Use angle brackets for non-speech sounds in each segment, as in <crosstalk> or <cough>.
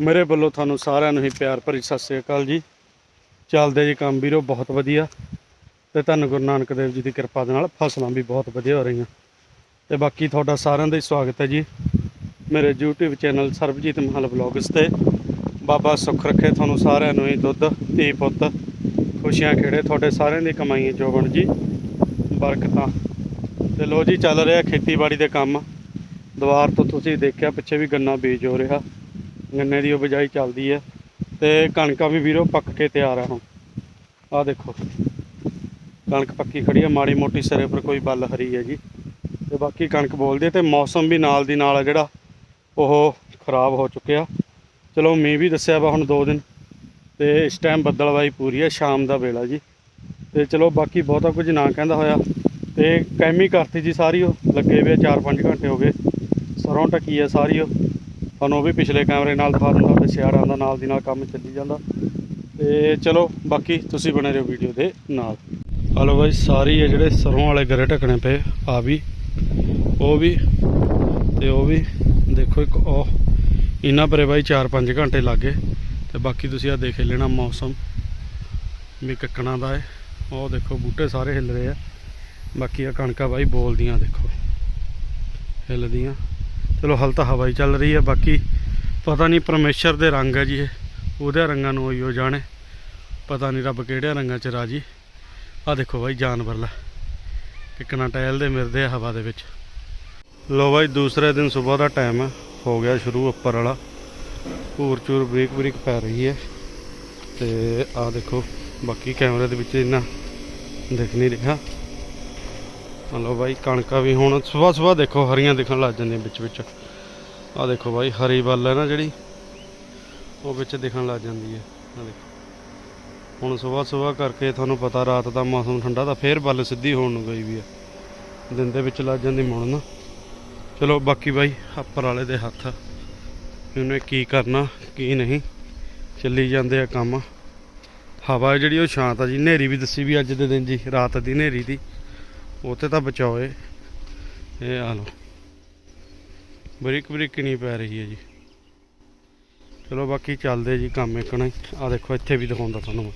ਮੇਰੇ ਵੱਲੋਂ ਤੁਹਾਨੂੰ ਸਾਰਿਆਂ ਨੂੰ ਹੀ ਪਿਆਰ ਭਰੀ ਸਤਿ ਸ੍ਰੀ ਅਕਾਲ ਜੀ। ਚੱਲਦੇ ਜੀ ਕੰਮ ਵੀਰੋ, ਬਹੁਤ ਵਧੀਆ। ਤੇ ਤੁਹਾਨੂੰ ਗੁਰੂ ਨਾਨਕ ਦੇਵ ਜੀ ਦੀ ਕਿਰਪਾ ਦੇ ਨਾਲ ਫਸਲਾਂ ਵੀ ਬਹੁਤ ਵਧੀਆ ਹੋ ਰਹੀਆਂ। ਤੇ ਬਾਕੀ ਤੁਹਾਡਾ ਸਾਰਿਆਂ ਦਾ ਹੀ ਸਵਾਗਤ ਹੈ ਜੀ। ਮੇਰੇ YouTube ਚੈਨਲ ਸਰਬਜੀਤ ਮਹਲ ਵਲੌਗਸ ਤੇ ਬਾਬਾ ਸੁੱਖ ਰੱਖੇ ਤੁਹਾਨੂੰ ਸਾਰਿਆਂ ਨੂੰ ਹੀ, ਦੁੱਧ, ਧੀ ਪੁੱਤ, ਖੁਸ਼ੀਆਂ ਖੇੜੇ ਤੁਹਾਡੇ ਸਾਰਿਆਂ ਦੀ ਕਮਾਈਆਂ ਚੋਗਣ ਜੀ। ਬਰਕਤਾਂ। ਤੇ ਲੋ ਜੀ, ਚੱਲ ਰਿਹਾ ਖੇਤੀਬਾੜੀ ਦੇ ਕੰਮ। ਦੁਆਰ ਤੋਂ ਤੁਸੀਂ ਦੇਖਿਆ, ਪਿੱਛੇ ਵੀ ਗੰਨਾ ਬੀਜ ਹੋ ਰਿਹਾ। ਗੰਨੇ ਦੀ ਉਹ ਬਿਜਾਈ ਚੱਲਦੀ ਹੈ ਤੇ ਕਣਕਾਂ ਵੀ ਵੀਰੋ ਪੱਕ ਕੇ ਤਿਆਰ ਆ ਹੁਣ। ਆਹ ਦੇਖੋ। ਕਣਕ ਪੱਕੀ ਖੜੀ ਆ, ਮਾੜੀ ਮੋਟੀ ਸਿਰੇ ਪਰ ਕੋਈ ਬੱਲ ਹਰੀ ਹੈ ਜੀ। ਤੇ ਬਾਕੀ ਕਣਕ ਬੋਲਦੀ ਹੈ ਤੇ ਮੌਸਮ ਵੀ ਨਾਲ ਦੀ ਨਾਲ ਜਿਹੜਾ, ਉਹ ਖਰਾਬ ਹੋ ਚੁੱਕਿਆ। ਚਲੋ ਮੀਂਹ ਵੀ ਦੱਸਿਆ ਵਾ ਹੁਣ 2 ਦਿਨ। ਤੇ ਇਸ ਟਾਈਮ ਬੱਦਲਵਾਈ ਪੂਰੀ ਹੈ ਸ਼ਾਮ ਦਾ ਵੇਲਾ ਜੀ। ਤੇ ਚਲੋ ਬਾਕੀ ਬਹੁਤਾ ਕੁਝ ਨਾ ਕਹਿੰਦਾ ਹੋਇਆ। ਤੇ ਕੈਮੀ ਕਰਤੀ ਜੀ ਸਾਰੀ ਉਹ, ਲੱਗੇ ਵੇ 4-5 ਘੰਟੇ ਹੋ ਗਏ। ਸਰੋਂ ਟਕੀ ਹੈ ਸਾਰੀ ਉਹ। ਤੁਹਾਨੂੰ ਉਹ ਵੀ ਪਿਛਲੇ ਕੈਮਰੇ ਨਾਲ ਦਿਖਾ ਦਿੰਦਾ ਤੇ ਸਿਆੜਾਂ ਦਾ ਨਾਲ ਦੀ ਨਾਲ ਕੰਮ ਚੱਲੀ ਜਾਂਦਾ। ਤੇ ਚਲੋ, ਬਾਕੀ ਤੁਸੀਂ ਬਣੇ ਰਹੋ ਵੀਡੀਓ ਦੇ ਨਾਲ। ਹਲੋ ਬਾਈ, ਸਾਰੀ ਇਹ ਜਿਹੜੇ ਸਰੋਂ ਵਾਲੇ ਗਰੇ ਢਕਣੇ ਪਏ ਆ ਵੀ, ਉਹ ਵੀ ਤੇ ਉਹ ਵੀ ਦੇਖੋ ਇੱਕ, ਉਹ ਇਹਨਾਂ ਪਰੇ ਬਾਈ 4-5 ਘੰਟੇ ਲੱਗੇ ਤੇ ਬਾਕੀ ਤੁਸੀਂ ਆ ਦੇਖ ਲੈਣਾ ਮੌਸਮ, ਵੀ ਕੱਕਣਾ ਦਾ ਹੈ। ਉਹ ਦੇਖੋ, ਬੂਟੇ ਸਾਰੇ ਹਿੱਲ ਰਹੇ ਆ। ਬਾਕੀ ਆ ਕਣਕਾਂ ਬਾਈ ਬੋਲਦੀਆਂ, ਦੇਖੋ। ਹਿੱਲਦੀਆਂ। ਚਲੋ ਹਲ ਤਾਂ ਹਵਾ ਹੀ ਚੱਲ ਰਹੀ ਹੈ, ਬਾਕੀ ਪਤਾ ਨਹੀਂ ਪਰਮੇਸ਼ਰ ਦੇ ਰੰਗ ਹੈ ਜੀ ਇਹ। ਉਹਦੇ ਰੰਗਾਂ ਨੂੰ ਹੀ ਉਹ ਜਾਣੇ। ਪਤਾ ਨਹੀਂ ਰੱਬ ਕਿਹੜੇ ਰੰਗਾਂ 'ਚ ਰਾਜੀ। ਆ ਦੇਖੋ ਬਾਈ ਜਾਨਵਰ ਲੈ। ਕਿਕਣਾ ਟਹਿਲਦੇ ਮਿਰਦੇ ਆ ਹਵਾ ਦੇ ਵਿੱਚ। ਲੋ ਬਾਈ ਦੂਸਰੇ ਦਿਨ ਸਵੇਰ ਦਾ ਟਾਈਮ ਹੈ ਹੋ ਗਿਆ ਸ਼ੁਰੂ ਉੱਪਰ ਵਾਲਾ। ਭੂਰ ਚੂਰ ਬਰੀਕ ਬਰੀਕ ਪੈ ਰਹੀ ਹੈ। ਤੇ ਆ ਦੇਖੋ, ਬਾਕੀ ਕੈਮਰੇ ਦੇ ਵਿੱਚ ਇੰਨਾ ਦਿਖ ਨਹੀਂ ਰਿਹਾ। ਹਲੋ ਬਾਈ, ਕਣਕਾਂ ਵੀ ਹੁਣ ਸਵੇਰ ਸਵੇਰ ਦੇਖੋ ਹਰੀਆਂ ਦਿਖਣ ਲੱਗ ਜਾਂਦੀਆਂ ਵਿੱਚ ਵਿੱਚ। ਆ ਦੇਖੋ ਬਾਈ, ਹਰੀ ਬੱਲ ਹੈ ਨਾ ਜਿਹੜੀ, ਉਹ ਵਿੱਚ ਦਿਖਣ ਲੱਗ ਜਾਂਦੀ ਹੈ। ਆ ਦੇਖੋ। ਹੁਣ ਸਵੇਰ ਸਵੇਰ ਕਰਕੇ ਤੁਹਾਨੂੰ ਪਤਾ ਰਾਤ ਦਾ ਮੌਸਮ ਠੰਡਾ ਤਾਂ ਫੇਰ ਬੱਲ ਸਿੱਧੀ ਹੋਣ ਨੂੰ ਗਈ ਵੀ ਆ ਦਿਨ ਦੇ ਵਿੱਚ ਲੱਗ ਜਾਂਦੀ ਮੁੜਨ। ਚਲੋ ਬਾਕੀ ਬਾਈ ਉੱਪਰ ਵਾਲੇ ਦੇ ਹੱਥ। ਉਹਨੇ ਕੀ ਕਰਨਾ, ਕੀ ਨਹੀਂ। ਚੱਲੀ ਜਾਂਦੇ ਆ ਕੰਮ। ਹਵਾ ਜਿਹੜੀ ਉਹ ਸ਼ਾਂਤ ਆ ਜੀ, ਹਨੇਰੀ ਵੀ ਦੱਸੀ ਵੀ ਅੱਜ ਦੇ ਦਿਨ ਜੀ, ਰਾਤ ਦੀ ਹਨੇਰੀ ਦੀ। ਉੱਥੇ ਤਾਂ ਬਚਾਓ ਏ ਇਹ ਆ ਲੋ ਬਰੀਕ ਬਰੀਕ ਨਹੀਂ ਪੈ ਰਹੀ ਹੈ ਜੀ। ਚਲੋ ਬਾਕੀ ਚੱਲਦੇ ਜੀ ਕੰਮ ਇੱਕਣਾ ਆ ਦੇਖੋ, ਇੱਥੇ ਵੀ ਦਿਖਾਉਂਦਾ ਤੁਹਾਨੂੰ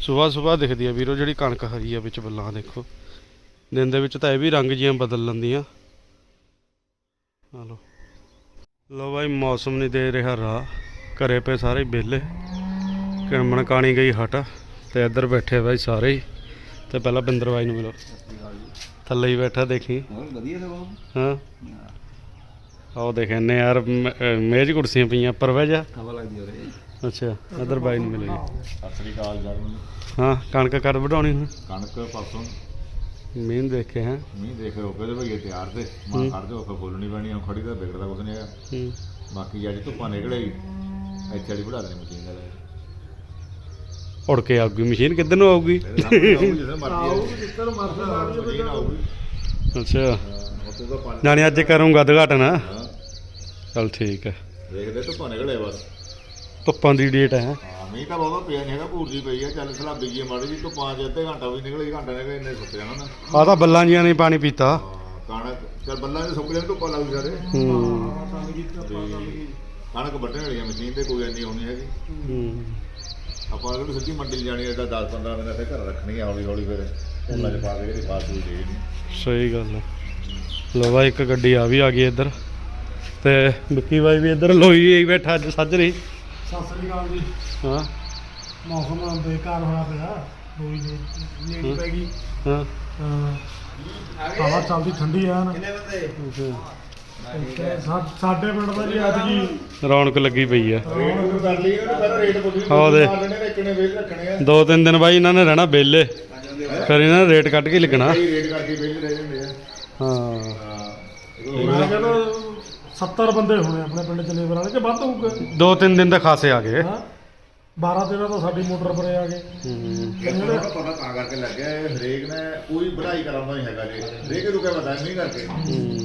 ਸਵੇਰ ਸਵੇਰ ਦਿਖਦੀ ਆ ਵੀਰੋ, ਜਿਹੜੀ ਕਣਕ ਹਰੀ ਆ ਵਿੱਚ ਬੱਲਾਂ ਦੇਖੋ। ਦਿਨ ਦੇ ਵਿੱਚ ਤਾਂ ਇਹ ਵੀ ਰੰਗ ਜੀਆਂ ਬਦਲ ਲੈਂਦੀਆਂ। ਆ ਲੋ ਲੋ ਬਾਈ, ਮੌਸਮ ਨਹੀਂ ਦੇ ਰਿਹਾ ਰਾਹ। ਘਰੇ ਪਏ ਸਾਰੇ ਵਿਹਲੇ। ਕਿਣਮਣ ਕਾਣੀ ਗਈ ਹਟ। ਤੇ ਇੱਧਰ ਬੈਠੇ ਬਾਈ ਸਾਰੇ ਹੀ। ਤੇ ਪਹਿਲਾਂ ਬਿੰਦਰ ਬਾਈ ਨੂੰ ਮਿਲੋ। ਥੱਲੇ ਹੀ ਬੈਠਾ ਦੇਖੀ। ਵਧੀਆ ਸਗੋਂ। ਹਾਂ। ਆਓ ਦੇਖੇ ਨੇ ਯਾਰ ਮੇਜ਼ ਕੁਰਸੀਆਂ ਪਈਆਂ ਬਹਿ ਜਾ ਹਵਾ ਲੱਗਦੀ ਹੋਰੇ ਅੱਛਾ ਇੱਧਰ ਬਾਈ ਨੂੰ ਮਿਲੋ ਜੀ। ਸਤਿ ਸ੍ਰੀ ਅਕਾਲ ਜਰ ਹਾਂ ਕਣਕ ਕਦ ਵਢਾਉਣੀ ਹੁਣ? ਕਣਕ ਪਰਸੋਂ। ਮੀਂਹ ਦੇਖੇ ਹੈ? ਮੀਂਹ ਦੇਖ ਰੋਕੇ ਦੇ ਭਈਏ ਤਿਆਰ ਤੇ। ਮਾਂ। ਖੜ ਜਾਓ ਫਿਰ ਫੁੱਲਣੀ ਪੈਣੀ ਆ ਖੜੀ ਤਾਂ ਵਿਗੜਦਾ ਕੁਛ ਨਹੀਂ ਹੈਗਾ। ਹੂੰ। ਬਾਕੀ ਅੱਜ ਧੁੱਪਾਂ ਨਿਕਲੇ ਇੱਥੇ ਵਾਲੀ ਬੜਾ ਦੇਣੀ ਮਸ਼ੀਨ ਦਾ ਉੜ ਕੇ ਆਊਗੀ ਮਸ਼ੀਨ ਕਿੱਧਰ ਨੂੰ ਆਊਗੀ? ਅੱਛਾ। ਤੂੰ ਤਾਂ ਨਾਲੇ ਅੱਜ ਕਰੂੰਗਾ ਉਦਘਾਟਨ ਹਾਂ। ਚਲ ਠੀਕ ਹੈ। ਦੇਖਦੇ ਧੁੱਪਾਂ ਨਿਕਲੇ ਬਸ। ਧੁੱਪਾਂ ਦੀ ਡੇਟ ਹੈ। ਹਾਂ ਮੀਂਹ ਤਾਂ ਬਹੁਤਾ ਪਿਆ ਨਹੀਂ ਹੈਗਾ ਭੂਰਜੀ ਪਈ ਆ। ਚੱਲ ਸਲਾਬੀ ਜੀ ਮਾੜੀ ਜੀ ਧੁੱਪਾਂ ਚ ਅੱਧੇ ਘੰਟਾ ਵੀ ਨਿਕਲੇ ਘੰਟਾ ਨਿਕਲੇ ਇੰਨੇ ਸੁੱਕ ਜਾਣਾ ਨਾ। ਆ ਤਾਂ ਬੱਲਾਂ ਜੀਆਂ ਨੇ ਪਾਣੀ ਪੀਤਾ। ਕਣਕ ਚੱਲ ਬੱਲਾਂ ਦੇ ਸੁੱਕ ਜਾਣ ਧੁੱਪਾਂ ਲੱਗ ਸਾਰੇ ਹੂੰ। ਤੇ ਕਣਕ ਵੱਢਣ ਵਾਲੀ ਮਸ਼ੀਨ ਤੇ ਕੋਈ ਇੰਨੀ ਹੋਣੀ ਹੈਗੀ। ਹੂੰ। ਆਪਾਂ ਅਗਰ ਸਿੱਧੀ ਮੰਡੀ ਜਾਣੀ ਐਡਾ 10 15 ਦਿਨ ਇੱਥੇ ਘਰ ਰੱਖਣੀ ਆ ਹੌਲੀ ਹੌਲੀ ਫਿਰ। ਉਹਨਾਂ ਚ ਪਾ ਕੇ ਜਿਹੜੀ ਫਾਸਟ ਫੂਡ ਦੇ ਸਹੀ ਗੱਲ ਹੈ ਲੋ ਬਾਈ ਇੱਕ ਗੱਡੀ ਆ ਵੀ ਆ ਗਈ ਇੱਧਰ। ਤੇ ਵਿੱਕੀ ਬਾਈ ਵੀ ਇੱਧਰ ਲੋਈ ਹੀ ਬੈਠਾ ਅੱਜ ਸੱਜ ਰਹੀ। ਸਤਿ ਸ੍ਰੀ ਅਕਾਲ ਜੀ। ਹਾਂ। ਮੌਸਮ ਬੇਕਾਰ ਹੋਇਆ ਪਿਆ ਰੋਈ ਦੇ ਨੇੜੀ ਪੈ ਗਈ। ਹਾਂ। ਹਾਂ ਹਵਾ ਚੱਲਦੀ ਠੰਡੀ ਆ ਨਾ ਤੇ ਸਾ- ਸਾਡੇ ਪਿੰਡ ਦਾ ਜੀ ਅੱਜ ਜੀ ਰੌਣਕ ਲੱਗੀ ਪਈ ਆ। ਰੇਟ ਕਰ ਲਈ ਉਹਨੇ ਪਹਿਲਾਂ ਰੇਟ ਪੁੱਛੀ ਹਾਂ। ਲੈਣੇ ਵੇਚਣੇ ਵੇਚ ਰੱਖਣੇ ਆ। ਦੋ ਤਿੰਨ ਦਿਨ ਬਾਈ ਇਹਨਾਂ ਨੇ ਰਹਿਣਾ ਬੇਲੇ ਫਿਰ ਇਹਨਾਂ ਨੇ ਰੇਟ ਕੱਢ ਕੇ ਲਿਖਣਾ। ਕਈ ਰੇਟ ਕਰਕੇ ਵੇਚ ਰਹੇ ਹੁੰਦੇ ਆ। ਹਾਂ। ਹਾਂ ਮੈਂ ਕਹਿੰਦਾ 70 ਬੰਦੇ ਹੋਣੇ ਆਪਣੇ ਪਿੰਡ ਚ ਲੇਬਰ ਵਾਲੇ ਕਿ ਵੱਧ ਹੋਊਗਾ? ਦੋ ਤਿੰਨ ਦਿਨ ਦਾ ਖਾਸੇ ਆ ਗਏ। ਹਾਂ। 12 13 ਤਾਂ ਸਾਡੀ ਮੋਟਰ ਪਰੇ ਆ ਗਏ। ਹੂੰ। ਇਹਨਾਂ ਦਾ ਪਤਾ ਤਾਂ ਕਰਕੇ ਲੱਗਿਆ ਇਹ ਹਰੇਕ ਨੇ ਕੋਈ ਵਧਾਈ ਕਰਾਉਂਦਾ ਨਹੀਂ ਹੈਗਾ ਜੀ। ਹਰੇਕ ਰੁਕਿਆ ਪਤਾ ਨਹੀਂ ਕਰਕੇ।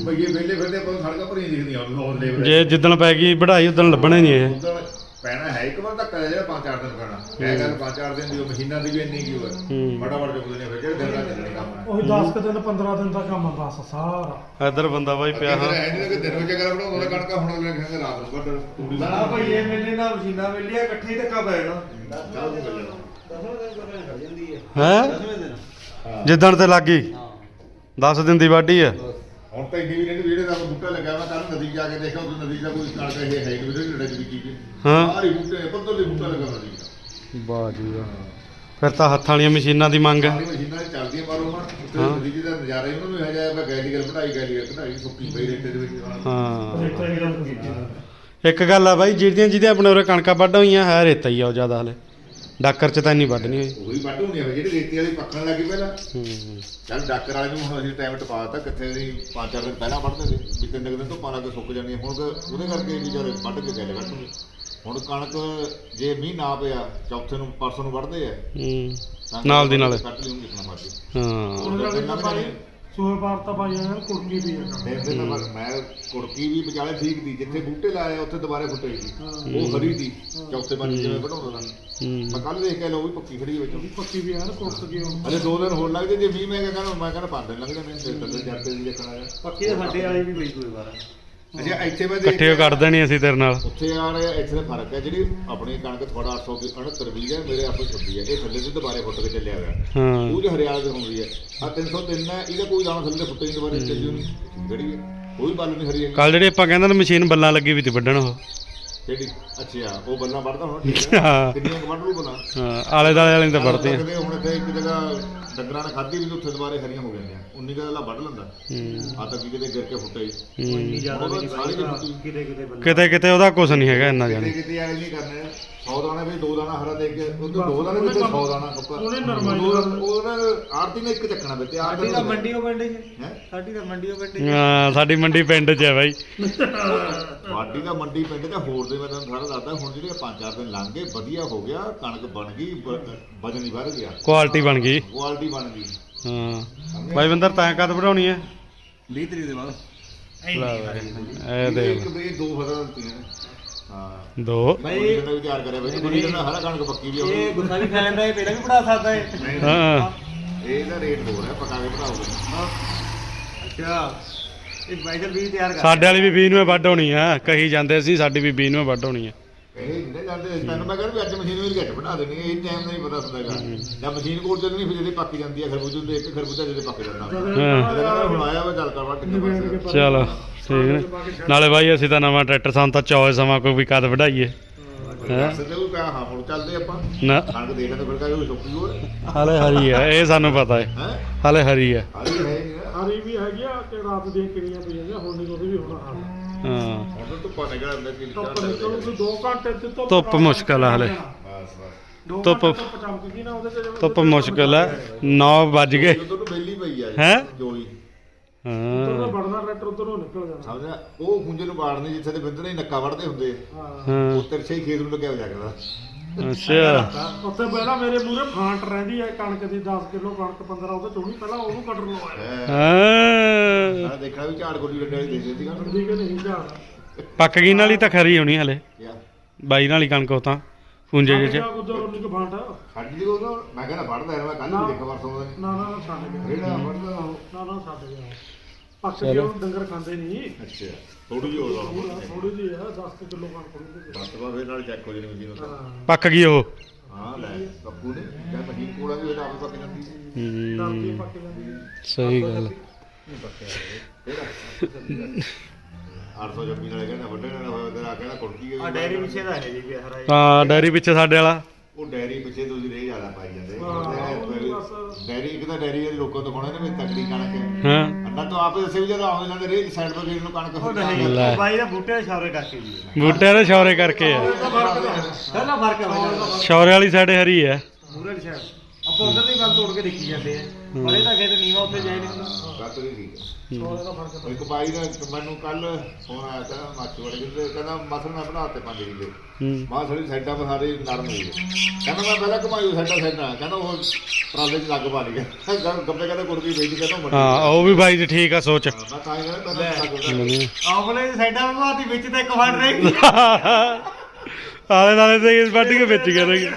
ਭਈਏ ਵੇਲੇ ਫਿਰਦੇ ਆਪਾਂ ਨੂੰ ਸੜਕਾਂ ਭਰੀਆਂ ਦਿਖਦੀਆਂ ਹੋਰ ਲੇਬਰ ਜੇ ਜਿੱਦਣ ਪੈ ਗਈ ਵਢਾਈ ਉਦਣ ਲੱਭਣੇ ਨਹੀਂ ਇਹ। ਉਦੋਂ ਪੈਣਾ ਹੈ ਇੱਕ ਵਾਰ ਧੱਕਾ ਜਿਹੜਾ ਪੰਜ ਚਾਰ ਦਿਨ ਪੈਣਾ। ਇਹ ਗੱਲ ਪੰਜ ਚਾਰ ਦਿਨ ਦੀ ਉਹ ਮਸ਼ੀਨਾਂ ਦੀ ਵੀ ਇੰਨੀ ਕੀ ਹੋਇਆ। ਹੂੰ। ਬੜਾ ਬੜਾ ਚੁੱਕਦੇ ਨੇ ਫਿਰ ਜਿਹੜੇ ਦਿਨ ਰਾਤ ਚੱਲਣੇ ਕੰਮ ਹੈ। ਉਹੀ 10 ਕੁ ਦਿਨ 15 ਦਿਨ ਦਾ ਕੰਮ ਆ ਬਸ ਸਾਰਾ। ਇਧਰ ਬੰਦਾ ਬਾਈ ਪਿਆ ਪਿਆਹਾ ਹਾਂ। ਹੈ ਨਹੀਂ ਕਿ ਦਿਨ ਵਿੱਚ ਅਗਰ ਬਣਾਉਂਦਾ ਤਾਂ ਕਣਕਾਂ ਹੁਣ ਅਗਲੇ ਕਹਿੰਦੇ ਰਾਤ ਨੂੰ ਵੱਢ ਤੂੜੀ ਦਾ ਨਾ ਭਾਈ ਇਹ ਮੇਲੇ ਨਾਲ ਮਸ਼ੀਨਾਂ ਮਿਲੀਆਂ ਇਕੱਠੇ ਹੀ ਧੱਕਾ ਪੈ ਜਾਣਾ ਚੱਲ ਮਿਲ ਜਾਣਾ ਦਸਵੇਂ ਦਿਨ ਕਰੇ ਖੜ ਜਾਂਦੀ ਹੈ। ਹੈ? ਦਸਵੇਂ ਦਿਨ। ਜਿੱਦਣ ਤੇ ਲੱਗੀ 10 ਦਿਨ ਦੀ ਵਾਢੀ ਹੈ ਹੁਣ ਤਾਂ ਇੰਨੀ ਵੀ ਨਹੀਂ ਜਿਹੜੇ ਦਾ ਬੂਟਾ ਲੱਗਾ ਵਾ ਕੱਲ ਨਦੀ ਜਾ ਕੇ ਦੇਖਿਆ ਉਹ ਨਦੀ ਦਾ ਕੋਈ ਕਣਕ ਇਹ ਹੈ ਨਹੀਂ ਵੀਰੇ ਲੜਾਈ ਦੀ ਚੀਜ਼ ਹਾਂ। ਸਾਰੇ ਬੂਟੇ ਪੱਤਰ ਦੇ ਬੂਟਾ ਲੱਗਾ ਨਦੀ। ਵਾਹ ਜੀ ਵਾਹ। ਫਿਰ ਤਾਂ ਹੱਥਾਂ ਵਾਲੀਆਂ ਮਸ਼ੀਨਾਂ ਦੀ ਮੰਗ ਹੈ। ਸਾਰੀ ਮਸ਼ੀਨਾਂ ਚੱਲਦੀਆਂ ਮਾਰੋ ਮਾ ਹਾਂ। ਨਦੀ ਦਾ ਨਜ਼ਾਰਾ ਹੀ ਉਹਨੂੰ ਇਹ ਜਿਹਾ ਗੈਲੀ ਗੱਲ ਵਧਾਈ ਗੈਲੀ ਗੱਲ ਵਧਾਈ ਸੁੱਕੀ ਪਈ ਰੇਤੇ ਦੇ ਵਿੱਚ। ਹਾਂ। ਰੇਤਾ ਹੀ ਗੱਲ ਕੀਤੀ ਇੱਕ ਗੱਲ ਆ ਬਾਈ ਜਿਹੜੀਆਂ ਜਿਹਦੇ ਆਪਣੇ ਉਰੇ ਕਣਕਾਂ ਵੱਢ ਹੋਈਆਂ ਹੈ ਰੇਤਾ ਹੀ ਆ ਉਹ ਜ਼ਿਆਦਾ ਹਲੇ। ਡਾਕਰ ਚ ਤਾਂ ਇੰਨੀ ਵੱਢ ਨਹੀਂ ਹੋਈ। ਉਹੀ ਵੱਢ ਹੁੰਦੀ ਆ ਜਿਹੜੀ ਰੇਤੀ ਵਾਲੀ ਪੱਕਣ ਲੱਗੀ ਪਹਿਲਾਂ। ਹੂੰ। ਚੱਲ ਡਾਕਰ ਵਾਲੇ ਨੂੰ ਹੁਣ ਅਸੀਂ ਟਾਈਮ ਟਪਾ ਦਿੱਤਾ ਕਿੱਥੇ ਦੀ ਪੰਜ ਚਾਰ ਦਿਨ ਪਹਿਲਾਂ ਵੱਢਦੇ ਸੀ ਵੀ ਤਿੰਨ ਕੁ ਦਿਨ ਤੋਂ ਪਾਲਾ ਕੇ ਸੁੱਕ ਆ। ਹੁਣ ਤਾਂ ਉਹਦੇ ਕਰਕੇ ਵੀ ਜਦ ਵੱਢ ਕੇ ਗੈਲੇ ਵੱਢੂਗੇ ਹੁਣ ਕਣਕ ਜੇ ਮੀਂਹ ਨਾ ਪਿਆ ਚੌਥੇ ਨੂੰ ਪਰਸੋਂ ਨੂੰ ਵੱਢਦੇ ਆ। ਨਾਲ ਦੀ ਨਾਲ। ਕੱਟ ਮਰਜ਼ੀ। ਹਾਂ। ਤਾਂ ਭਾਈ ਯਾਰ ਕੁੜਕੀ ਵੀ ਬਸ ਮੈਂ ਕੁੜਕੀ ਵੀ ਵਿਚਾਲੇ ਠੀਕ ਦੀ ਜਿੱਥੇ ਬੂਟੇ ਲਾਏ ਆ, ਉੱਥੇ ਦੁਬਾਰੇ ਫੁੱਟੇ ਸੀ ਉਹ ਹਰੀ ਦੀ ਚੌਥੇ ਪੰਜ ਜਿਵੇਂ ਵਧਾਉਂਦਾ ਤਾਂ ਹੂੰ। ਮੈਂ ਕੱਲ ਦੇਖ ਕੇ ਲੋ ਵੀ ਪੱਕੀ ਖੜੀ ਵਿੱਚ। ਉਹਦੀ ਪੱਕੀ ਵੀ ਯਾਰ ਕੁੜਕ ਗਈ ਹੁਣ ਅਜੇ ਦੋ ਦਿਨ ਹੋਰ ਲੱਗਦੇ ਜੇ ਮੀਂਹ ਮੈਂ ਕਿਹਾ ਕਹਿੰਦਾ ਮੈਂ ਕਹਿੰਦਾ ਪੰਜ ਦਿਨ ਲੱਗ ਜਾਣੇ ਫਿਰ ਤੱਕ ਜਾਂਦੇ ਜੀ ਦੇਖਣਾ ਹੈ ਪੱਕੀ ਤਾਂ ਸਾਡੇ ਵਾਲੀ ਵੀ ਪਈ ਕੋਈ ਵਾਰ। ਅੱਛਾ ਇੱਥੇ ਮੈਂ ਇਕੱਠੇ ਹੋ ਕੱਢ ਦੇਣੀ ਅਸੀਂ ਤੇਰੇ ਨਾਲ। ਉੱਥੇ ਆ ਰਿਹਾ ਇੱਥੇ ਦਾ ਫ਼ਰਕ ਹੈ ਜਿਹੜੀ ਆਪਣੀ ਕਣਕ ਥੋੜਾ 800 ਦੀ 69 ਵੀ ਹੈ ਮੇਰੇ ਆਪੇ ਛੱਡੀ ਹੈ ਇਹ ਥੱਲੇ ਤੋਂ ਦੁਬਾਰੇ ਫੁੱਟ ਕੇ ਚੱਲਿਆ ਹੋਇਆ। ਹਾਂ। ਉਹ ਜੋ ਹਰਿਆਲ ਦੀ ਹੁੰਦੀ ਹੈ ਆ 303 ਹੈ ਇਹਦਾ ਕੋਈ ਦਾਣਾ ਥੱਲੇ ਫੁੱਟੇ ਨਹੀਂ ਦੁਬਾਰੇ ਚੱਲੀ ਨਹੀਂ ਜਿਹੜੀ ਹੈ ਕੋਈ ਬੱਲ ਨਹੀਂ ਹਰੀ ਹੈਗੀ। ਕੱਲ ਜਿਹੜੀ ਆਪਾਂ ਕਹਿੰਦੇ ਨੇ ਮਸ਼ੀਨ ਬੱਲਾਂ ਲੱਗੀ ਵੀ ਤੇ ਵੱਢਣ ਉਹ। ਜਿਹੜੀ ਅੱਛਾ ਉਹ ਬੱਲਾਂ ਵੜਦਾ ਹੁਣ ਠੀਕ ਹੈ। ਹਾਂ। ਕਿੰਨੀਆਂ ਕੁ ਵੱਢ ਲੂ ਬੱਲਾਂ ਹਾਂ, ਆਲੇ ਦਾਲੇ ਵਾਲੇ ਨੂੰ ਤਾਂ ਵੱਢਦੇ ਆ। ਸਕਦੇ ਹੁਣ ਇੱਥੇ ਇੱਕ ਜਗ੍ਹਾ ਡੰਗਰਾਂ ਨੇ ਖਾਧੀ ਵੀ ਤੇ ਉੱਥੇ ਦੁਬਾਰੇ ਹਰੀਆਂ ਹੋ ਜਾਂਦੀਆਂ। 19 ਦਾ ਲਾ ਵੱਢ ਲੈਂਦਾ। ਹੂੰ। ਆ ਤਾਂ ਕੀ ਕਿਤੇ ਗਿਰ ਕੇ ਫੁੱਟੇ ਹੂੰ। ਇੰਨੀ ਜ਼ਿਆਦਾ ਵੀ ਨਹੀਂ ਸਾਰੀ ਦੀ ਪਾਈ ਫੁੱਟੀ। ਕਿਤੇ ਕਿਤੇ ਬੰਦਾ ਕਿਤੇ ਕਿਤੇ ਉਹਦਾ ਕੁਝ ਨਹੀਂ ਹੈਗਾ ਇੰਨਾ ਕਿਤੇ ਜਾਣੀ ਕਿਤੇ ਐ ਨਹੀਂ ਕਰਨੇ 100 ਦਾਣਾ ਵੀ ਦੋ ਦਾਣਾ ਹਰਾ ਦੇ ਕੇ ਉਹ ਤੋਂ ਦੋ ਦਾਣੇ ਵਿੱਚ 100 ਦਾਣਾ ਸੁੱਕਾ ਉਹਨੇ ਨਰਮਾਈ ਉਹਨਾਂ ਆਰਤੀ ਨੇ ਇੱਕ ਚੱਕਣਾ ਵਿੱਚ ਆਰਤੀ ਮੰਡੀ ਉਹ ਪਿੰਡ 'ਚ ਹੈ? ਸਾਡੀ ਤਾਂ ਮੰਡੀ ਉਹ ਪਿੰਡ 'ਚ ਹਾਂ ਸਾਡੀ ਮੰਡੀ ਪਿੰਡ 'ਚ ਹੈ ਬਾਈ। ਵਾਡੀ ਦਾ ਮੰਡੀ ਪਿੰਡ ਤੇ ਹੋਰ ਦੇ ਮੈਂ ਤੁਹਾਨੂੰ ਸਾਰਾ ਦੱਸਦਾ ਹੁਣ ਜਿਹੜੇ ਪੰਜ ਚਾਰ ਦਿਨ ਲੰਘ ਗਏ ਵਧੀਆ ਹੋ ਗਿਆ ਕਣਕ ਬਣ ਗਈ ਵਜਨ ਹੀ ਵੱਧ ਗਿਆ। ਕੁਆਲਿਟੀ ਬਣ ਗਈ। ਕੁਆਲਿਟੀ ਬਣ ਗਈ। ਹਾਂ। ਬਾਈ ਬੰਦਰ ਤੈਂ ਕਦ ਵਧਾਉਣੀ ਹੈ 20 ਤਰੀਕ ਦੇ ਬਾਅਦ। ਬਾਈ, ਇਹ ਦੇ। ਇੱਕ ਦੇ ਦੋ ਫਸਲਾਂ ਦਿੱਤੀਆਂ। ਹਾਂ। ਦੋ? ਬਈ ਇਹਦਾ ਵਿਚਾਰ ਕਰਿਆ ਬਈ ਬੜੀ ਕਹਿੰਦਾ ਹਰਾ ਕਣਕ ਪੱਕੀ ਵੀ ਇਹ ਹੋਊਗੀ ਗੁੱਸਾ ਵੀ ਖਾ ਲੈਂਦਾ ਇਹ ਪਹਿਲਾਂ ਵੀ ਪੜਾ ਸਕਦਾ ਹੈ ਨਹੀਂ, ਹਾਂ। ਇਹਦਾ ਰੇਟ ਹੋ ਰਿਹਾ ਪਕਾ ਕੇ ਬਣਾਓਗੇ ਅੱਛਾ। ਇਹ ਬਾਈਕਲ ਵੀ ਤਿਆਰ ਕਰ ਸਾਡੇ ਵਾਲੀ ਵੀ 20 ਨੂੰ ਵੱਢ ਹੋਣੀ ਆ। ਕਹੀ ਜਾਂਦੇ ਸੀ ਸਾਡੀ ਵੀ 20 ਨੂੰ ਵੱਢ ਹੋਣੀ ਆ। ਇਹ ਜਿਹੜੇ ਜਾਂਦੇ ਤੈਨੂੰ ਮੈਂ ਕਹਿੰਦਾ ਵੀ ਅੱਜ ਮਸ਼ੀਨ ਵੀ ਘੱਟ ਬਣਾ ਦੇਣੀ ਇਹ ਟਾਈਮ ਦਾ ਨਹੀਂ ਪਤਾ ਹੁੰਦਾਗਾ ਜਾਂ ਮਸ਼ੀਨ ਕੋਲ ਚੱਲਣੀ ਫਿਰ ਜਿਹਦੇ ਪੱਕ ਜਾਂਦੀ ਹੈ ਖਰਬੂਜੇ ਦੇ ਇੱਕ ਖਰਬੂਜਾ ਜਿਹਦੇ ਪੱਕ ਜਾਂਦਾ। ਹਾਂ ਇਹਦਾ ਕਹਿੰਦਾ ਹੁਣ ਆਇਆ ਵਾ ਚੱਲ ਕਰ ਵਾ ਕਿੰਨੇ ਪਾਸੇ ਚਲੋ ਠੀਕ ਨੇ। ਨਾਲੇ ਬਾਈ ਅਸੀਂ ਤਾਂ ਨਵਾਂ ਟਰੈਕਟਰ ਸਾਨੂੰ ਤਾਂ ਚੌਏ ਸਮਾਂ ਕੋਈ ਵੀ ਕਦ ਵਧਾਈਏ ਹੈਂ? ਪਾਸੇ ਤੇ ਉਹ ਕਹਾ ਹਾਂ ਹੁਣ ਚੱਲਦੇ ਆਪਾਂ। ਨਾ। ਕਣਕ ਦੇਖਦੇ ਫਿਰ ਕਹਾਂ ਉਹ ਸੁੱਕੀ ਹੋਏ ਹਲੇ ਹਰੀ ਹੈ ਇਹ ਸਾਨੂੰ ਪਤਾ ਹੈ। ਹਲੇ ਹਰੀ ਹੈ ਨਹੀਂ ਨਾ। ਹਰੀ ਵੀ ਹੈਗੀ ਆ ਕਿ ਰਾਤ ਦੀਆਂ ਕਿਣੀਆਂ ਪਈਆਂ ਨੇ ਹੁਣ ਨਹੀਂ ਉਹਦੀ ਵੀ ਹੋਣਾ ਹਾਲ। ਹਾਂ। ਹੁਣ ਤਾਂ ਧੁੱਪਾਂ ਨਿਕਲ ਆਉਂਦਾ ਕਿ ਧੁੱਪ ਨਿਕਲੂ ਤੇ 2 ਘੰਟੇ ਤੇ ਧੁੱਪ ਧੁੱਪ ਮੁਸ਼ਕਲ ਆ ਹਲੇ। ਬਸ ਬਸ। ਦੋ ਧੁੱਪ- ਘੰਟੇ ਧੁੱਪ ਚਮਕ ਗਈ ਨਾ ਉਹਦੇ ਤੇ ਧੁੱਪ ਮੁਸ਼ਕਲ ਹੈ 9 ਵੱਜ ਗਏ। ਜਦੋਂ ਤੋਂ ਬੇਲੀ ਪਈ ਆ ਹੈਂ? ਜੋਈ। ਹਾਂ। ਵੜਨਾ ਟਰੈਕਟਰ ਉਧਰੋਂ ਨਿਕਲ ਜਾਣਾ। ਸਮਝਿਆ ਉਹ ਖੁੰਝੇ ਨੂੰ ਬਾੜਨੇ ਜਿੱਥੇ ਦੇ ਬਿੰਦਰੇ ਨੱਕਾ ਵੜਦੇ ਹੁੰਦੇ ਹਾਂ। ਉਹ ਤਿਰਛੇ ਹੀ ਖੇਤ ਨੂੰ ਲੱਗਿਆ ਹੋ ਜਾਗਦਾ ਅੱਛਾ। ਉੱਥੇ ਪਹਿਲਾਂ ਮੇਰੇ ਮੂਰੇ ਫਾਂਟ ਰਹਿੰਦੀ ਹੈ ਕਣਕ ਦੀ 10 ਕਿਲੋ ਕਣਕ 15 ਉਹਦੇ ਚੋਣੀ ਪਹਿਲਾਂ ਉਹਨੂੰ ਕੱਢ ਲਵਾਇਆ ਹਾਂ। ਮੈਂ ਦੇਖਣਾ ਵੀ ਝਾੜ ਗੋਡੀ ਡੱਡੇ ਵਾਲੀ ਦੇ ਦਿੱਤੀ ਕਣਕ। ਕੱਢਦੀ ਕਿ ਨਹੀਂ ਝਾੜ। ਪੱਕ ਗਈ ਨਾਲ ਹੀ ਤਾਂ ਖਰੀ ਹੋਣੀ ਹਲੇ। ਬਾਈ ਨਾਲ ਹੀ ਕਣਕ ਉਹ ਤਾਂ ਪੁੰਜੇ ਜਿਹੇ ਚ ਸਾਡੀ ਦੀ ਉਹ ਮੈਂ ਕਹਿੰਦਾ ਵੜਦਾ ਯਾਰ ਮੈਂ ਕੱਲ ਵੀ ਦੇਖਿਆ ਪਰਸੋਂ ਦਾ। ਨਾ ਨਾ ਨਾ ਛੱਡ ਗਿਆ। ਰੇੜਾ ਵੜਦਾ ਉਹ। ਨਾ ਨਾ ਛੱਡ ਗਿਆ। ਪੱਕ ਗਿਆ ਡੰਗਰ ਖਾਂਦੇ ਨਹੀਂ ਅੱਛਾ। ਥੋੜੀ ਜਿਹੀ ਹੋਰ ਥੋੜੀ ਜਿਹੀ ਆ 10 ਕਿਲੋ ਕਣਕ ਉਹਦੇ ਬਸ ਫਿਰ ਨਾਲ ਚੈੱਕ ਹੋ ਜਾਣੀ ਮਸ਼ੀਨ ਉੱਤੇ। ਹਾਂ ਪੱਕ ਗਈ ਉਹ। ਹਾਂ ਲੈ ਕੱਪੂ ਨੇ। ਜਾਂ ਮਸ਼ੀਨ ਕੋਲਾ ਵੀ ਉਹਦਾ ਆਪੇ ਪੱਕ ਜਾਂਦੀ ਹੂੰ, ਡਰਦੀ ਪੱਕ ਜਾਂਦੀ ਹੈ। ਸਹੀ ਗੱਲ। ਕਿਹੜਾ? 800 ਜੱਪੀ ਨਾਲੇ ਕਹਿੰਦਾ ਵੱਡੇ ਨਾਲ ਹੋਇਆ ਤੇਰਾ ਕਹਿੰਦਾ ਕੁੜਕੀ ਗਈ ਆ ਡੈਰੀ ਪਿੱਛੇ ਦਾ ਹੈ ਜੀ ਵੀ ਹਰਾ ਹਾਂ ਡੈਰੀ ਪਿੱਛੇ ਸਾਡੇ ਵਾਲਾ। ਉਹ ਡੈਰੀ ਪਿੱਛੇ ਤੁਸੀਂ ਰੇ ਜ਼ਿਆਦਾ ਪਾਈ ਜਾਂਦੇ। ਡੈਰੀ ਇੱਕ ਤਾਂ ਡੈਰੀ ਦੇ ਲੋਕਾਂ ਤੋਂ ਖਾਣਾ ਨੇ ਵੀ ਤਕੜੀ ਕਣਕ ਹੈ ਹਾਂ। ਅੰਨਾ ਤੋਂ ਆਪੇ ਦੱਸੇ ਵੀ ਜਦੋਂ ਆਉਂਦੇ ਜਾਂਦੇ ਰੇ ਸਾਈਡ ਤੋਂ ਨੂੰ ਕਣਕ ਉਹ ਹੋ ਨਹੀਂ। ਬਾਈ ਦਾ ਬੂਟੇ ਦੇ ਸ਼ੌਰੇ ਕਰਕੇ ਜੀ। ਬੂਟਿਆਂ ਦੇ ਸ਼ੌਰੇ ਕਰਕੇ ਆ। ਪਹਿਲਾ ਫ਼ਰਕ ਹੈ ਸ਼ੌਰੇ ਵਾਲੀ ਸਾਡੇ ਹਰੀ ਹੈ। ਮੂਰੇ ਲਿਖਿਆ ਆਪਾਂ ਉਧਰ ਦੀ ਗੱਲ ਤੋੜ ਕੇ ਦੇਖੀ ਜਾਂਦੇ ਆ। ਪਰ ਇਹ ਤਾਂ ਖੇਤ ਨੀਵਾ ਉੱਤੇ ਜਾਈ ਨਹੀਂ। ਹੁੰਦਾ ਗੱਲ ਤਾਂ ਠੀਕ ਹੈ। ਸੋਨੇ ਦਾ ਫ਼ਰਕ ਇੱਕ ਬਾਈ ਦਾ ਮੈਨੂੰ ਕੱਲ ਫੋਨ ਆਇਆ ਤਾਂ ਮਾਚੂ ਵਾਲੇ ਦੇ ਕਹਿੰਦਾ ਮਸਲ ਮੈਂ ਬਣਾਤੇ 5 ਕਿੱਲੇ। ਮਾਂ ਥੋੜੀ ਸਾਈਡਾਂ ਪਰ ਸਾਰੇ ਨਰਮ ਹੋ ਗਏ। ਕਹਿੰਦਾ ਮੈਂ ਪਹਿਲਾਂ ਘਮਾਈ ਸਾਈਡਾਂ ਸਾਈਡਾਂ। ਕਹਿੰਦਾ ਉਹ ਟਰਾਲੇ 'ਚ ਲੱਗ ਪਾ ਲਿਆ ਗੱਬੇ ਕਹਿੰਦਾ ਕੁੜਦੀ ਵੇਚ ਕਹਿੰਦਾ ਹਾਂ ਉਹ ਵੀ ਬਾਈ ਦੀ ਠੀਕ ਆ ਸੋਚ। ਮੈਂ ਤਾਂ ਹੀ ਕਹਿੰਦਾ ਪਹਿਲਾਂ ਲੱਗ ਆਫਲੇ ਸਾਈਡਾਂ ਮਾਤੀ ਵਿੱਚ ਤੇ ਇੱਕ ਫੜ ਰਹੀ। <laughs> ਆਲੇ ਦਾਲੇ ਤੇ ਵੱਢ ਕੇ ਵਿੱਚ ਕਰੇਗੇ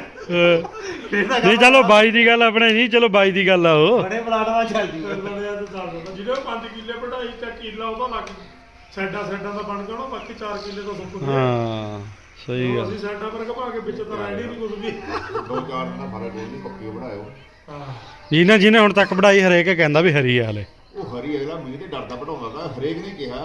ਨਹੀਂ ਚਲੋ ਬਾਈ ਦੀ ਗੱਲ ਆਪਣੇ ਨਹੀਂ ਚਲੋ ਬਾਈ ਦੀ ਗੱਲ ਆ ਉਹ। ਬੜੇ ਪਲਾਟਵਾ ਚੱਲ ਜੂ ਲੜਿਆ ਤੇ ਚੱਲ ਜਾਂਦਾ ਜਿਹੜੇ 5 ਕਿੱਲੇ ਵਢਾਈ ਤੇ ਕਿੱਲਾ ਉਹਦਾ ਲੱਗ ਸਾਈਡਾਂ ਸਾਈਡਾਂ ਦਾ ਬਣ ਜਾਣਾ ਬਾਕੀ 4 ਕਿੱਲੇ ਤਾਂ ਸੁੱਕ ਗਏ ਹਾਂ ਸਹੀ ਗੱਲ। ਅਸੀਂ ਸਾਈਡਾਂ ਪਰ ਘਮਾ ਕੇ ਵਿੱਚ ਤਾਂ ਰਹਿਣੀ ਨਹੀਂ ਕੁਝ ਵੀ। ਦੋ ਚਾਰ ਨਾਲ ਫ਼ਰਕ ਨਹੀਂ ਪੱਕੀ ਬਣਾਇਓ ਹਾਂ। ਜਿਹਨੇ ਜਿਹਨੇ ਹੁਣ ਤੱਕ ਵਢਾਈ ਹਰੇਕ ਕਹਿੰਦਾ ਵੀ ਹਰੀ ਆ ਹਲੇ। ਹਰੀ ਅਗਲਾ ਮੀਂਹ ਤੇ ਡਰਦਾ ਵਢਾਉਂਦਾ ਤਾਂ ਹਰੇਕ ਨੇ ਕਿਹਾ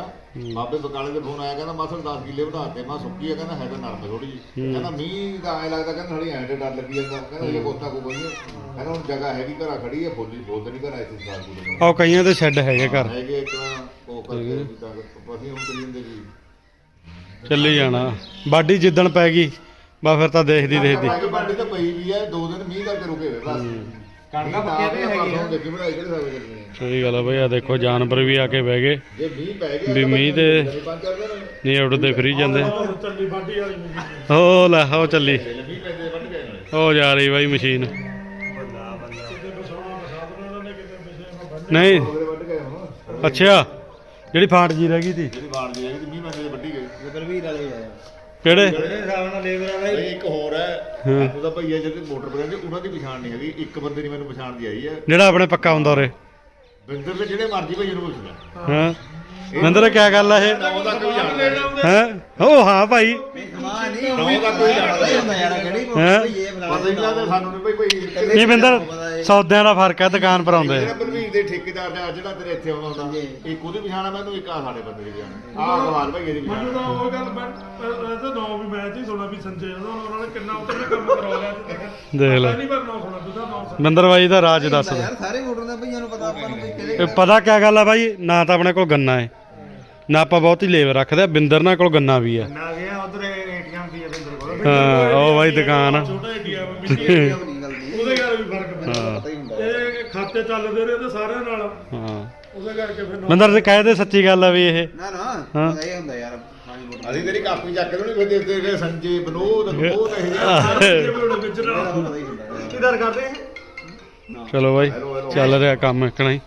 ਬਾਬੇ ਬਕਾਲੇ ਦੇ ਫੋਨ ਆਇਆ ਕਹਿੰਦਾ ਮਾਸੜ 10 ਕਿੱਲੇ ਵਧਾਤੇ ਮੈਂ ਸੁੱਕੀ ਆ ਕਹਿੰਦਾ ਹੈ ਤਾਂ ਨਰਮ ਥੋੜੀ ਜੀ ਕਹਿੰਦਾ ਮੀਂਹ ਦਾ ਐ ਲੱਗਦਾ ਕਹਿੰਦਾ ਹਲੀ ਐਂ ਤੇ ਡਰ ਲੱਗੀ ਜਾਂਦਾ ਕਹਿੰਦਾ ਇਹ ਕੋਤਾ ਕੋ ਬਣੀ ਕਹਿੰਦਾ ਹੁਣ ਜਗ੍ਹਾ ਹੈਗੀ ਘਰਾਂ ਖੜੀ ਹੈ ਫੁੱਲੀ ਫੁੱਲ ਨਹੀਂ ਘਰਾਂ ਇੱਥੇ ਸਾਲ ਕੋਲ ਉਹ ਕਈਆਂ ਦੇ ਸ਼ੈੱਡ ਹੈਗੇ ਘਰ। ਹੈਗੇ ਇੱਕ ਉਹ ਕਰਕੇ ਤਾਂ ਅਸੀਂ ਹੁਣ ਕਰੀ ਜਾਂਦੇ ਜੀ। ਚੱਲੀ ਜਾਣਾ। ਬਾਡੀ ਜਿੱਦਣ ਪੈ ਗਈ ਬਾ ਫਿਰ ਤਾਂ ਦੇਖਦੀ ਦੇਖਦੀ। ਬਾਡੀ ਤਾਂ ਪਈ ਵੀ ਹੈ ਦੋ ਦਿਨ ਮੀਂਹ ਕਰਕੇ ਰੁਕੇ ਹੋਏ ਬਸ। ਕਣਕਾਂ ਪੱਕੀਆਂ ਵੀ ਹੈਗੀਆਂ। ਦੇਖੀ ਬਣਾਈ ਕਿਹੜੇ ਸਾਵੇ ਕਰਨੀ ਹੈ ਸਹੀ ਗੱਲ ਆ ਬਈ ਆ ਦੇਖੋ ਜਾਨਵਰ ਵੀ ਆ ਕੇ ਬਹਿ ਗਏ। ਜੇ ਮੀਂਹ ਪੈ ਗਿਆ ਵੀ ਮੀਂਹ ਤੇ ਨਹੀਂ ਉੱਡਦੇ ਫਰੀ ਜਾਂਦੇ। ਹੁਣ ਚੱਲੀ ਬਾਡੀ ਵਾਲੀ ਮਸ਼ੀਨ। ਹੋ ਲੈ ਹੋ ਚੱਲੀ। ਮੀਂਹ ਪੈਂਦੇ ਵੱਢ ਗਏ ਨਾਲੇ ਹੋ ਜਾ ਰਹੀ ਬਾਈ ਮਸ਼ੀਨ। ਨਹੀਂ। ਗਏ ਅੱਛਾ ਜਿਹੜੀ ਫਾਂਟ ਜੀ ਰਹਿ ਗਈ ਤੀ ਜਿਹੜੀ ਬਾਣ ਦੀ ਹੈਗੀ ਤੇ ਮੀਂਹ ਪੈਂਦੇ ਵੱਢੀ ਗਈ ਗੁਰਵੀਰ ਵਾਲੇ ਆਏ ਕਿਹੜੇ? ਜਿਹੜੇ ਹਿਸਾਬ ਨਾਲ ਲੇਬਰ ਵਾਲੇ ਬਈ ਇੱਕ ਹੋਰ ਹੈ। ਉਹਦਾ ਭਈਆ ਜਿਹੜੇ ਮੋਟਰ ਬਰੇਕ ਉਹਨਾਂ ਦੀ ਪਛਾਣ ਨਹੀਂ ਹੈਗੀ। ਇੱਕ ਬੰਦੇ ਦੀ ਮੈਨੂੰ ਪਛਾਣ ਦੀ ਆਈ ਹੈ। ਜਿਹੜਾ ਆਪਣੇ ਪੱਕਾ ਹੁੰਦਾ ਉਰੇ। ਬਿੰਦਰ ਦੇ ਜਿਹੜੇ ਮਰਜ਼ੀ ਭਈਏ ਨੂੰ ਪੁੱਛਦਾ ਹਾਂ। ਮੰਦਰ ਕਿਆ ਗੱਲ ਆ ਇਹ? ਨੌ ਦਾ ਕੋਈ ਜਾਣਦਾ ਨਹੀਂ। ਹੈ? ਉਹ ਹਾਂ ਭਾਈ। ਨੌ ਦਾ ਕੋਈ ਜਾਣਦਾ ਹੈਂ? ਇਹ ਪਤਾ ਹੀ? ਨਹੀਂ ਲੱਗਦਾ ਸਾਨੂੰ ਨਹੀਂ ਭਈ ਭਈ ਨਹੀਂ ਬਿੰਦਰ ਸੌਦਿਆਂ ਦਾ ਫ਼ਰਕ ਹੈ ਦੁਕਾਨ ਪਰ ਆਉਂਦੇ ਜਿਹੜਾ ਬਲਵੀਰ ਦੇ ਠੇਕੇਦਾਰ ਦਾ ਜਿਹੜਾ ਤੇਰੇ ਇੱਥੇ ਆਉਂਦਾ ਹੁੰਦਾ। ਇੱਕ ਉਹਦੀ ਪਛਾਣ ਆ ਮੈਨੂੰ ਇੱਕ ਆ ਸਾਡੇ ਬੰਦੇ ਦੀ ਪਛਾਣ ਆਹ ਗਵਾਲ ਭਈਏ ਦੀ ਮੈਨੂੰ ਪਛਾਣ ਤਾਂ ਉਹ ਗੱਲ ਮੈਂ ਇਹ ਤਾਂ ਨੌ ਵੀ ਮੈਂ ਹੀ ਸੁਣਾ ਵੀ ਸੰਜੇ ਉਹਨਾਂ ਉਹਨਾਂ ਨੇ ਕਿੰਨਾ ਉੱਤੇ ਕੰਮ ਕਰਵਾ ਲਿਆ ਤੇ ਦੇਖ ਲੈ। ਪਹਿਲੀ ਵਾਰ ਨੌ ਸੁਣਾ ਤੂੰ ਤਾਂ ਨੌ ਸੁਣਾ ਬਿੰਦਰ ਬਾਈ ਦਾ ਰਾਜ ਦੱਸ ਦੇ। ਯਾਰ ਸਾਰੇ ਮੋਟਰ ਦੇ ਭਈਆਂ ਨੂੰ ਪਤਾ ਆਪਾਂ ਨੂੰ ਇਹ ਪਤਾ ਕਿਆ ਗੱਲ ਆ ਬਾਈ? ਨਾ ਤਾਂ ਆਪਣੇ ਕੋਲ ਗੰਨਾ ਹੈ ਨਾ ਆਪਾਂ ਬਹੁਤੀ ਲੇਬਰ ਰੱਖਦੇ ਆ। ਬਿੰਦਰ ਨਾਲ ਕੋਲ ਗੰਨਾ ਵੀ ਹੈ ਨਾ ਗਿਆ ਉਧਰ ਏਟੀਐਮ ਵੀ ਹੈ ਬਿੰਦਰ ਕੋਲ। ਹਾਂ ਉਹ ਬਾਈ ਦੁਕਾਨ ਛੋਟਾ ਏਰੀਆ ਮਿੱਟੀ ਨਹੀਂ ਗੱਲ ਨਹੀਂ ਉਹਦੇ ਨਾਲ ਵੀ ਫ਼ਰਕ ਪੈਂਦਾ। ਹਾਂ। ਪਤਾ ਹੀ ਹੁੰਦਾ। ਇਹ ਖਾਤੇ ਚੱਲਦੇ ਰਹੇ ਤੇ ਸਾਰਿਆਂ ਨਾਲ। ਹਾਂ। ਉਹਦੇ ਕਰਕੇ ਫਿਰ ਨੌ ਬਿੰਦਰ ਤੇ ਕਹਿ ਦੇ ਸੱਚੀ ਗੱਲ ਆ ਵੀ ਇਹ। ਨਾ ਨਾ ਹੁੰਦਾ ਯਾਰ ਅਸੀਂ ਤੇਰੀ ਕਾਪੀ ਚੱਕ ਫਿਰ ਸੰਜੇ ਬਨੋਦ ਬਨੋਦ। ਕਿਧਰ ਕਰਦੇ ਚਲੋ ਬਾਈ ਚੱਲ ਰਿਹਾ ਕੰਮ ਇਕਣਾ ਹੀ।